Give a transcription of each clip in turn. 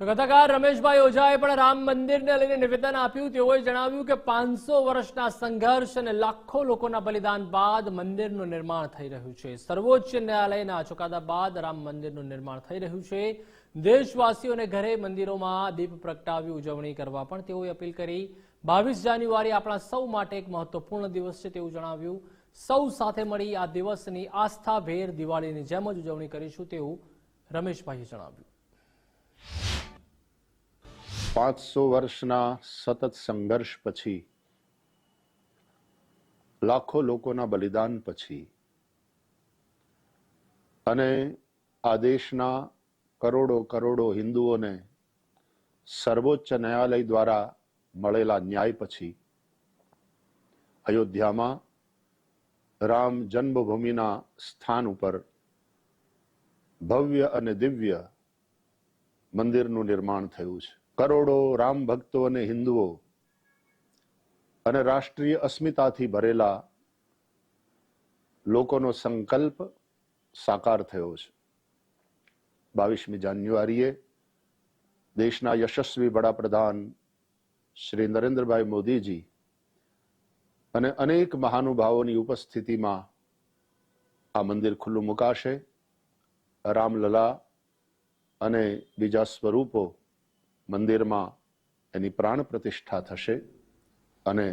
તો કથાકાર રમેશભાઈ ઓઝાએ પણ રામ મંદિરને લઈને નિવેદન આપ્યું. તેઓએ જણાવ્યું કે પાંચસો વર્ષના સંઘર્ષ અને લાખો લોકોના બલિદાન બાદ મંદિરનું નિર્માણ થઈ રહ્યું છે. સર્વોચ્ચ ન્યાયાલયના ચુકાદા બાદ રામ મંદિરનું નિર્માણ થઈ રહ્યું છે. દેશવાસીઓને ઘરે મંદિરોમાં દીપ પ્રગટાવી ઉજવણી કરવા પણ તેઓએ અપીલ કરી. બાવીસ જાન્યુઆરી આપણા સૌ માટે એક મહત્વપૂર્ણ દિવસ છે તેવું જણાવ્યું. સૌ સાથે મળી આ દિવસની આસ્થાભેર દિવાળીની જેમ જ ઉજવણી કરીશું તેવું રમેશભાઈએ જણાવ્યું. પાંચસો વર્ષના સતત સંઘર્ષ પછી, લાખો લોકોના બલિદાન પછી અને આ દેશના કરોડો કરોડો હિન્દુઓને સર્વોચ્ચ ન્યાયાલય દ્વારા મળેલા ન્યાય પછી, અયોધ્યામાં રામ જન્મભૂમિના સ્થાન ઉપર ભવ્ય અને દિવ્ય મંદિરનું નિર્માણ થયું છે. કરોડો રામ ભક્તો અને હિન્દુઓ અને રાષ્ટ્રીય અસ્મિતાથી ભરેલા લોકોનો સંકલ્પ સાકાર થયો છે. બાવીસમી જાન્યુઆરીએ દેશના યશસ્વી વડાપ્રધાન શ્રી નરેન્દ્રભાઈ મોદીજી અને અનેક મહાનુભાવોની ઉપસ્થિતિમાં આ મંદિર ખુલ્લું મુકાશે. રામલલા અને બીજા સ્વરૂપો મંદિરમાં એની પ્રાણ પ્રતિષ્ઠા થશે અને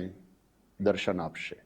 દર્શન આપશે.